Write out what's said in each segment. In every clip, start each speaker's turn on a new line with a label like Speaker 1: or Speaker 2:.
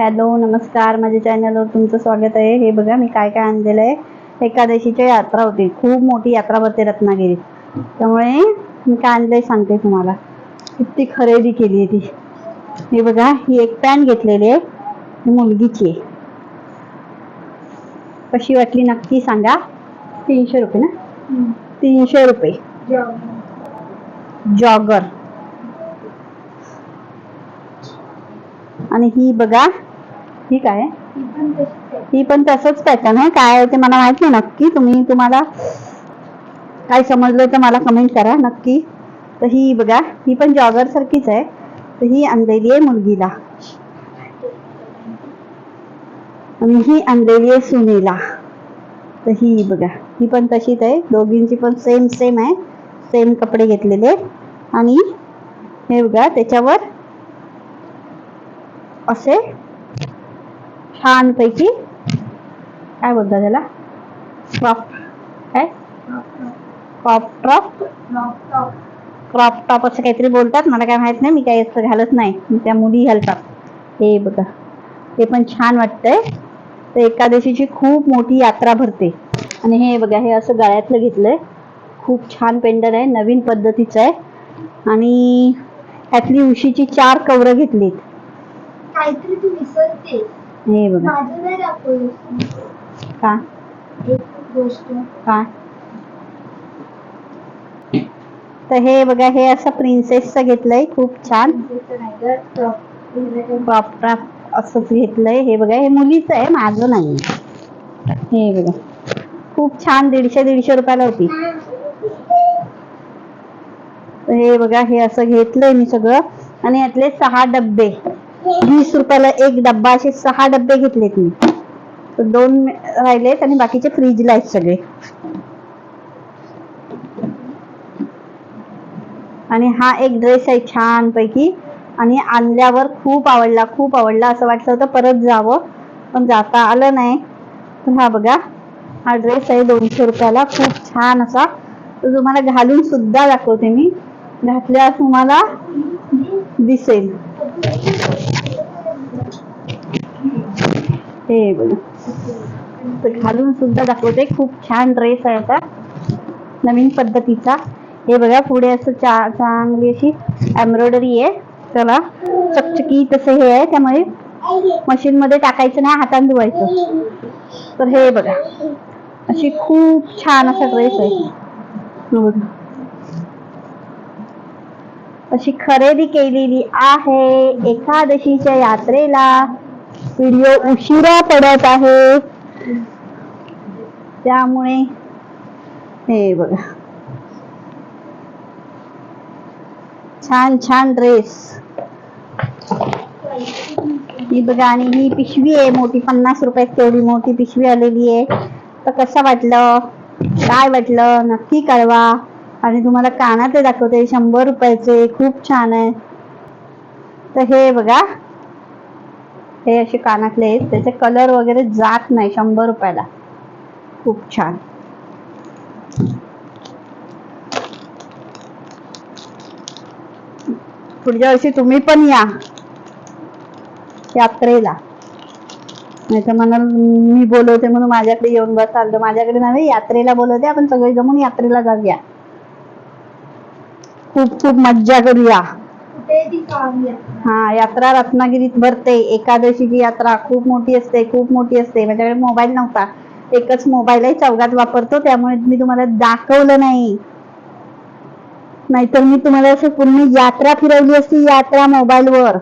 Speaker 1: Hello नमस्कार. माझ्या चॅनलवर तुमचं स्वागत आहे. हे बघा मी काय काय आणलेलं आहे. एकादशीची यात्रा होती. खूप मोठी यात्रा भरते रत्नागिरीत. त्यामुळे मी काय आणलंय सांगते तुम्हाला. किती खरेदी केली आहे ती. हे बघा ही एक पॅन घेतलेली आहे. मुलगीची आहे. कशी वाटली नक्की सांगा. तीनशे रुपये ना? तीनशे रुपये. जॉगर आणि ही बघा ठीक आहे? ही पण तसंच पॅटर्न आहे. काय आहे ते मला माहीत नाही नक्की. तुम्ही तुम्हाला काय समजलं तर मला कमेंट करा नक्की. तर ही बघा ही पण जॉगर सारखीच आहे. तर ही आणलेली आहे मुलगीला. आणि ही आणलेली आहे सुनेला. तर ही बघा ही पण तशीच आहे. दोघींची पण सेम सेम आहे. सेम कपडे घेतलेले. आणि हे बघा त्याच्यावर असे छानपैकी. काय बोलतात त्याला? क्रॉप काय? क्रॉप टॉप क्रॉप टॉप असं काहीतरी बोलतात. मला काय माहीत नाही. मी काही असं घालत नाही. मी त्या मुली घालतात. हे बघा. ते पण छान वाटतंय. तर एकादशीची खूप मोठी यात्रा भरते. आणि हे बघा हे असं गळ्यातलं घेतलंय. खूप छान पेंडल आहे. नवीन पद्धतीचं आहे. आणि त्यातली उशीची चार कवरं घेतलीत.
Speaker 2: काहीतरी तू विसरते
Speaker 1: हे बघा. का काय तर हे बघा हे असं प्रिन्सेसचं घेतलंय खूप छान. क्रॉप असंच घेतलंय. हे बघा हे मुलीचं आहे माझं नाही. हे बघा. खूप छान दीडशे दीडशे रुपयाला होती. हे बघा हे असं घेतलंय मी सगळं. आणि यातले सहा डब्बे. वीस रुपयाला एक डब्बा असे सहा डब्बे घेतलेत मी. तर दोन राहिलेत आणि बाकीचे फ्रीजला आहेत सगळे. आणि हा एक ड्रेस आहे छान पैकी आणि आणल्यावर खूप आवडला खूप आवडला. असं वाटलं होतं परत जावं पण जाता आलं नाही. तर हा बघा हा ड्रेस आहे दोनशे रुपयाला. खूप छान असा. तो तुम्हाला घालून सुद्धा दाखवते मी. घातल्यास तुम्हाला दिसेल. हे बघा घालून सुद्धा दाखवते. खूप छान ड्रेस आहे आता. नवीन पद्धतीचा. हे बघा पुढे असं चा चांगली अशी एम्ब्रॉयडरी आहे. त्याला चकचकी तसं हे आहे. त्यामुळे मशीन मध्ये टाकायचं नाही हाताने धुवायचं. तर हे बघा. अशी खूप छान असा ड्रेस आहे. बघा. अशी खरेदी केलेली आहे एकादशीच्या यात्रेला. व्हिडिओ उशिरा पडत आहे. त्यामुळे हे बघा. छान छान ड्रेस ही बघा आणि ही पिशवी आहे मोठी पन्नास रुपयात तेवढी मोठी पिशवी आलेली आहे. तर कसं वाटलं? काय वाटलं? नक्की कळवा. आणि तुम्हाला कानात दाखवते शंभर रुपयाचे. खूप छान आहे. तर हे बघा हे असे कानातले आहेत. त्याचे कलर वगैरे जात नाही शंभर रुपयाला. खूप छान. पुढच्या वर्षी तुम्ही पण या. यात्रेला. नाही तर म्हणाल मी बोलवते म्हणून माझ्याकडे येऊन बसाल तर माझ्याकडे नव्हे यात्रेला बोलवते. आपण सगळे जमून यात्रेला जाऊया. खूप खूप मज्जा करूया. हा यात्रा रत्नागिरीत भरते. एकादशीची यात्रा खूप मोठी असते खूप मोठी असते. माझ्याकडे मोबाईल नव्हता. एकच मोबाईल आहे चौघात वापरतो. त्यामुळे मी तुम्हाला दाखवलं नाही. नाहीतर मी तुम्हाला असं पूर्ण यात्रा फिरवली असती यात्रा मोबाईलवर.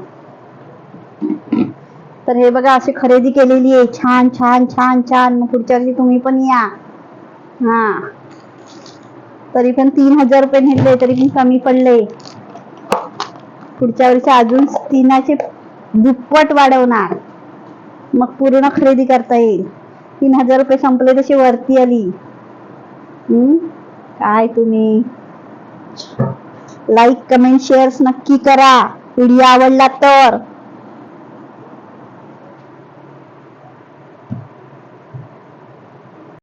Speaker 1: तर हे बघा अशी खरेदी केलेली आहे. छान छान छान छान. मग पुढच्या वर्षी तुम्ही पण या. हा. तरी पण तीन हजार रुपये नेले तरी पण कमी पडले. पुढच्या वर्षी अजून तीनाचे दुप्पट वाढवणार. मग पूर्ण खरेदी करता येईल. तीन हजार रुपये संपले तशी वरती आली. हम्म? काय तुम्ही? लाईक कमेंट शेअर्स नक्की करा. व्हिडिओ आवडला तर.